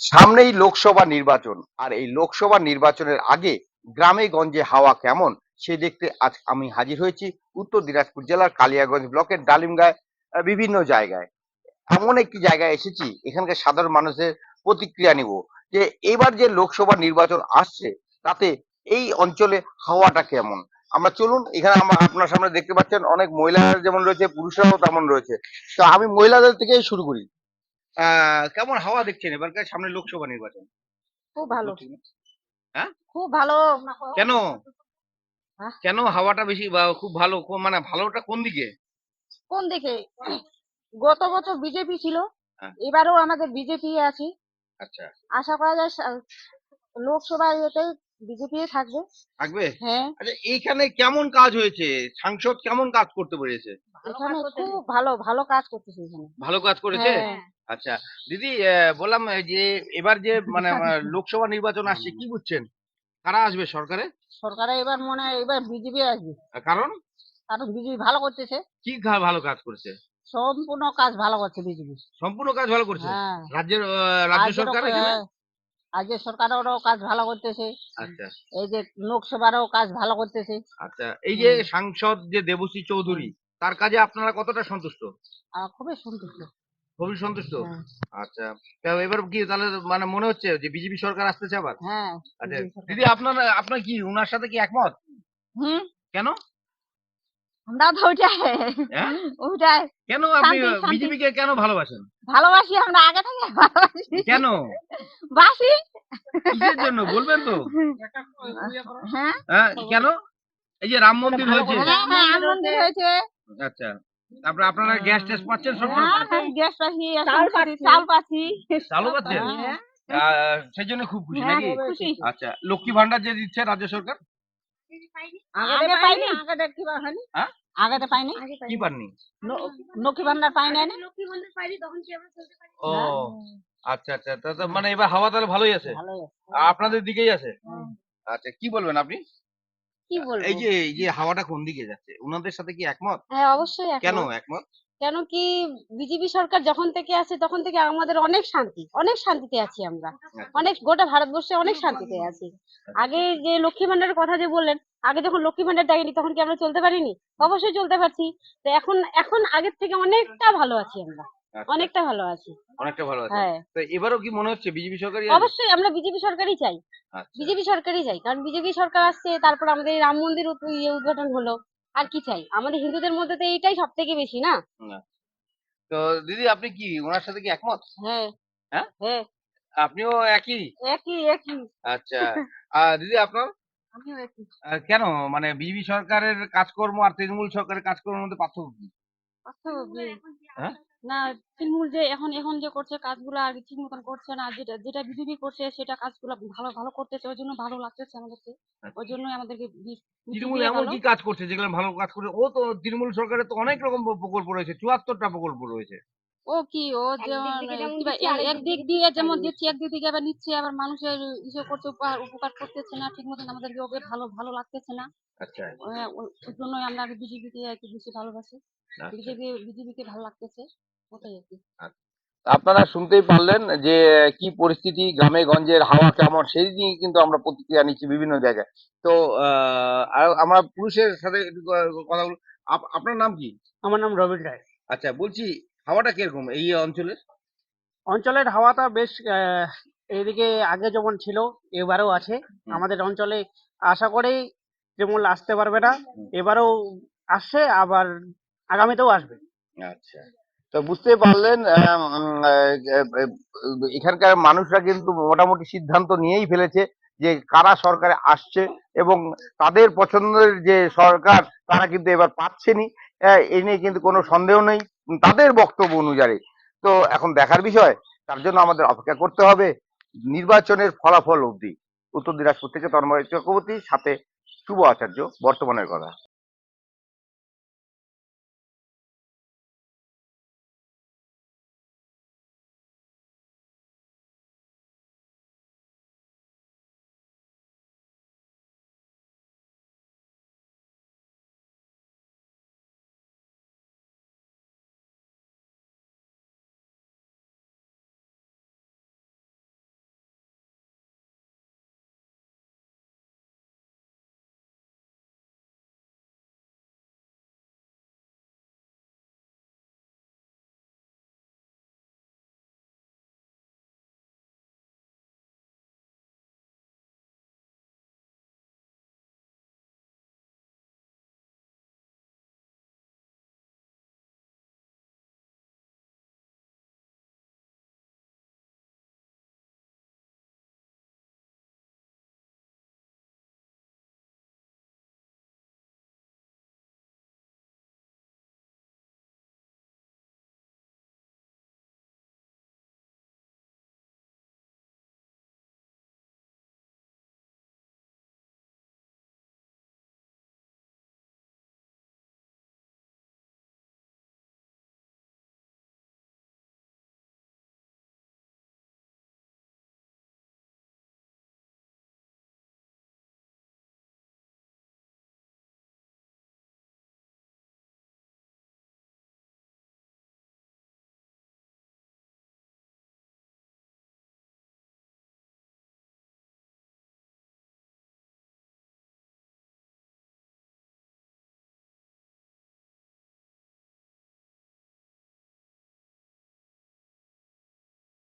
সামনেই লোকসভা নির্বাচন। আর এই লোকসভা নির্বাচনের আগে গ্রামে গঞ্জে হাওয়া কেমন, সে দেখতে আজ আমি হাজির হয়েছি উত্তর দিনাজপুর জেলার কালিয়াগঞ্জ ব্লকের ডালিমগায় বিভিন্ন জায়গায়। এমন একটি জায়গায় এসেছি, এখানকার সাধারণ মানুষের প্রতিক্রিয়া নিব যে এবার যে লোকসভা নির্বাচন আসছে, তাতে এই অঞ্চলে হাওয়াটা কেমন? আমরা চলুন, এখানে আমরা আপনার সামনে দেখতে পাচ্ছেন অনেক মহিলারা যেমন রয়েছে, পুরুষরাও তেমন রয়েছে। তো আমি মহিলাদের থেকেই শুরু করি। কেমন হাওয়া দেখছেন? এবারকার সামনে লোকসভা নির্বাচন। খুব ভালো। হ্যাঁ? খুব ভালো কেন? হ্যাঁ? কেন হাওয়াটা বেশি বা খুব ভালো মানে ভালোটা কোন দিকে? কোন দিকে? গত বছর বিজেপি ছিল। হ্যাঁ। এবারেও আমাদের বিজেপি আছে। আচ্ছা। আশা করা যায় লোকসভা ইয়েতে বিজেপি থাকবে। থাকবে? হ্যাঁ। আচ্ছা এইখানে কেমন কাজ হয়েছে? সাংসদ কেমন কাজ করতে পেরেছে? এখানে খুব ভালো ভালো কাজ করতেছে এখানে। ভালো কাজ করেছে? হ্যাঁ। আচ্ছা দিদি বললাম যে এবার যে মানে লোকসভা নির্বাচন আসছে কি বুঝছেন? কারা আসবে সরকারে? সরকারে এবার মনে হয় এবার বিজেপি আসবে। কারণ? কারণ বিজেপি ভালো করতেছে। কি ভালো কাজ করেছে? সম্পূর্ণ কাজ ভালো করছে বিজেপি। সম্পূর্ণ কাজ ভালো করছে? হ্যাঁ। রাজ্যের আহ, রাজ্য সরকার রাজ্য সরকারেরও কাজ ভালো করতেছে। আচ্ছা। এই যে লোকসভারও কাজ ভালো করতেছে। আচ্ছা এই যে সাংসদ যে দেবশ্রী চৌধুরী তার কাজে আপনারা কতটা সন্তুষ্ট? খুবই সন্তুষ্ট। খুবই সন্তুষ্ট? হ্যাঁ। আচ্ছা এবার কি তাহলে মানে মনে হচ্ছে যে বিজেপি সরকার আসতেছে আবার? হ্যাঁ আচ্ছা দিদি আপনার আপনার কি উনার সাথে কি একমত? হুম। কেন? আমরা তো ওইটাই। হ্যাঁ? ওইটাই। কেন আপনি। বিজেপি কে কেন ভালোবাসেন? ভালোবাসি আমরা আগে থেকে ভালোবাসি। কেন? বাসি। কিসের জন্য? বলবেন তো। হ্যাঁ? হ্যাঁ কেন? এই যে রাম মন্দির হয়েছে। হ্যাঁ হ্যাঁ আনন্দিত হয়েছে। আচ্ছা। তারপরে আপনারা গ্যাস টেস্ট পাচ্ছেন সব হ্যাঁ হ্যাঁ গ্যাস পাচ্ছি চাল পাচ্ছি। চাল পাচ্ছি। চালু পাচ্ছেন? হ্যাঁ, আহ, সেই জন্য খুব খুশি হ্যাঁ, নাকি? খুশি। আচ্ছা লক্ষ্মী ভান্ডার যে দিচ্ছে রাজ্য সরকার? আগে পাইনি? আগে দেখতে পাইনি? আগে পাইনি। কি পাননি ন- লক্ষ্মী ভান্ডার পাই নাই না ও আচ্ছা আচ্ছা তা তো মানে এবার হাওয়া তাহলে ভালোই আছে। আপনাদের দিকেই আছে? আচ্ছা কি বলবেন আপনি? কি বলব? এই যে এই যে হাওয়াটা কোন দিকে যাচ্ছে? ওনাদের সাথে কি একমত? হ্যাঁ অবশ্যই কেন একমত। কেন কি বিজেপি সরকার যখন থেকে আছে তখন থেকে আমাদের অনেক শান্তি অনেক শান্তিতে আছি আমরা। অনেক গোটা ভারতবর্ষে অনেক শান্তিতে আছি। আগে যে লক্ষ্মী ভান্ডারের কথা যে বললেন আগে যখন লক্ষ্মী ভান্ডার দেয়নি তখন কি আমরা চলতে পারিনি? অবশ্যই চলতে পারছি। তো এখন এখন আগের থেকে অনেকটা ভালো আছি আমরা। আচ্ছা, অনেকটা ভালো আছি। অনেকটা ভালো আছে। হ্যাঁ। তো এবারও কি মনে হচ্ছে বিজেপি সরকারই অবশ্যই আমরা বিজেপি সরকারই চাই। আচ্ছা। বিজেপি সরকারই চাই। কারণ বিজেপি সরকার আসছে তারপর আমাদের রাম মন্দির ইয়ে উদ্ঘাটন হলো। আর কি চাই? আমাদের হিন্দুদের মধ্যে তো এইটাই সব থেকে বেশি না? তো দিদি আপনি কি ওনার সাথে কি একমত? হ্যাঁ। হ্যাঁ? হ্যাঁ। আপনিও একই? একই একই। আচ্ছা। আর দিদি আপনার? আমিও একই। কেন? মানে বিবি সরকারের কাজকর্ম আর তৃণমূল সরকারের কাজকর্মের মধ্যে পার্থক্য কি? পার্থক্য কি? হ্যাঁ? না তৃণমূল যে এখন এখন যে করছে কাজগুলো আর ঠিক মতন করছে না যেটা যেটা বিজেপি করছে সেটা কাজগুলো ভালো ভালো করতেছে ওই জন্য ভালো লাগতেছে আমাদেরকে। ওই জন্যই আমাদেরকে তৃণমূল এমন কি কাজ করছে যেগুলো ভালো কাজ করে ও তো তৃণমূল সরকারের তো অনেক রকম প্রকল্প রয়েছে চুয়াত্তরটা প্রকল্প রয়েছে। ও কি ও যেমন একদিক দিয়ে যেমন দিচ্ছে একদিক থেকে আবার নিচ্ছে আবার মানুষের ইসে করছে উপকার উপকার করতেছে না ঠিক মতন আমাদেরকে ওকে ভালো ভালো লাগতেছে না। আচ্ছা ও- ওই জন্যই আমরা বিজেপিকে আর কি বেশি ভালোবাসি। আচ্ছা। বিজেপি বিজেপিকে ভালো লাগতেছে। কি আপনারা শুনতেই পারলেন যে কি পরিস্থিতি গ্রামে গঞ্জের হাওয়া কেমন সেই নিয়ে কিন্তু আমরা প্রতিক্রিয়া নিচ্ছি বিভিন্ন জায়গায়। তো আহ, আমরা পুরুষের সাথে কথা বল আপনার নাম কি? আমার নাম রবীন রায়। আচ্ছা বলছি হাওয়াটা কীরকম এই অঞ্চলে অঞ্চলের হাওয়াটা বেশ আহ, এইদিকে আগে যেমন ছিল এবারেও আছে। আমাদের অঞ্চলে আশা করি তৃণমূল আসতে পারবে না। এবারেও আসছে আবার আগামীতেও আসবে। আচ্ছা। তো বুঝতে পারলেন এখানকার মানুষরা কিন্তু মোটামুটি সিদ্ধান্ত নিয়েই ফেলেছে যে কারা সরকারে আসছে এবং তাদের পছন্দের যে সরকার তারা কিন্তু এবার পাচ্ছেনি এই নিয়ে কিন্তু কোনো সন্দেহ নেই, তাদের বক্তব্য অনুযায়ী। তো এখন দেখার বিষয়, তার জন্য আমাদের অপেক্ষা করতে হবে নির্বাচনের ফলাফল অবধি। উত্তর দিনাজপুর থেকে তন্ময় চক্রবর্তী সাথে শুভ আচার্য, বর্তমানের কথা।